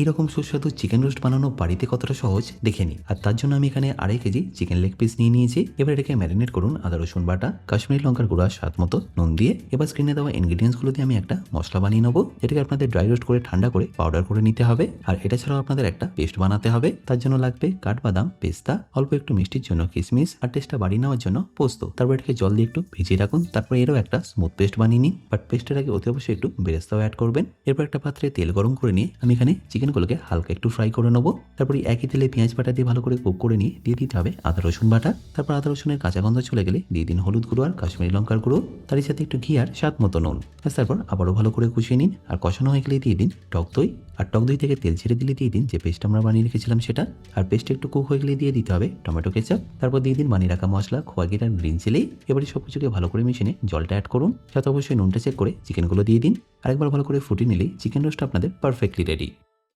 এইরকম সুস্বাদু chicken roast বানানো বাড়িতে কতটা সহজ, দেখে নিই আর তার জন্য আমি এখানে আড়াই কেজি চিকেন লেগ পিস নিয়ে নিয়েছি। এবার এটাকে ম্যারিনেট করুন আদা, রসুন বাটা, কাশ্মীরি লঙ্কার গুঁড়া, স্বাদ মতো নুন দিয়ে। এবার স্ক্রিনে দেওয়া ইনগ্রিডিয়েন্টসগুলো দিয়ে আমি একটা মশলা বানিয়ে নেব। যেটাকে আপনাদের ড্রাই রোস্ট করে ঠান্ডা করে পাউডার করে নিতে হবে। আর এটা ছাড়াও আপনাদের একটা পেস্ট বানাতে হবে। তার জন্য লাগবে কাঠবাদাম, পেস্তা, অল্প একটু মিষ্টির জন্য কিশমিশ আর টেস্টটা বাড়িয়ে নেওয়ার জন্য পোস্ত। তারপর এটাকে জল দিয়ে একটু ভিজিয়ে রাখুন। তারপর এরও একটা স্মুথ পেস্ট বানিয়ে নিন। বাট পেস্টের আগে অতি অবশ্যই একটু বেরেস্তাও অ্যাড করবেন। এরপর একটা পাত্রে তেল গরম করে নিয়ে আমি এখানে চিকেনগুলোকে হালকা একটু ফ্রাই করে নেব। তারপরে একই তেলে পেঁয়াজ বাটা দিয়ে ভালো করে কুক করে নিয়ে দিয়ে দিতে হবে আদা, রসুন বাটা। তারপর আদা, রসুনের কাঁচা গন্ধ চলে গেলে দিয়ে দিন হলুদ গুঁড়ো আর কাশ্মীরি লঙ্কার গুঁড়ো। তারই সাথে একটু ঘি আর স্বাদ মতো নুন। তারপর আবারও ভালো করে কষিয়ে নিন। আর কষানো হয়ে গেলে দিয়ে দিন টক দই। আর টক দই থেকে তেল ছেড়ে দিলে দিয়ে দিন যে পেস্ট আমরা বানিয়ে রেখেছিলাম সেটা। আর পেস্ট একটু কুক হয়ে গেলে দিয়ে দিতে হবে টমেটো কেচাপ তারপর দিয়ে দিন বানিয়ে রাখা মশলা, খোয়া গিট আর গ্রিন চিলি এবারে সব কিছুকে ভালো করে মিশিয়ে জলটা অ্যাড করুন। সাথে অবশ্যই নুনটা চেক করে চিকেনগুলো দিয়ে দিন। আরেকবার ভালো করে ফুটিয়ে নিলেই চিকেন রোস্ট আপনাদের পারফেক্টলি রেডি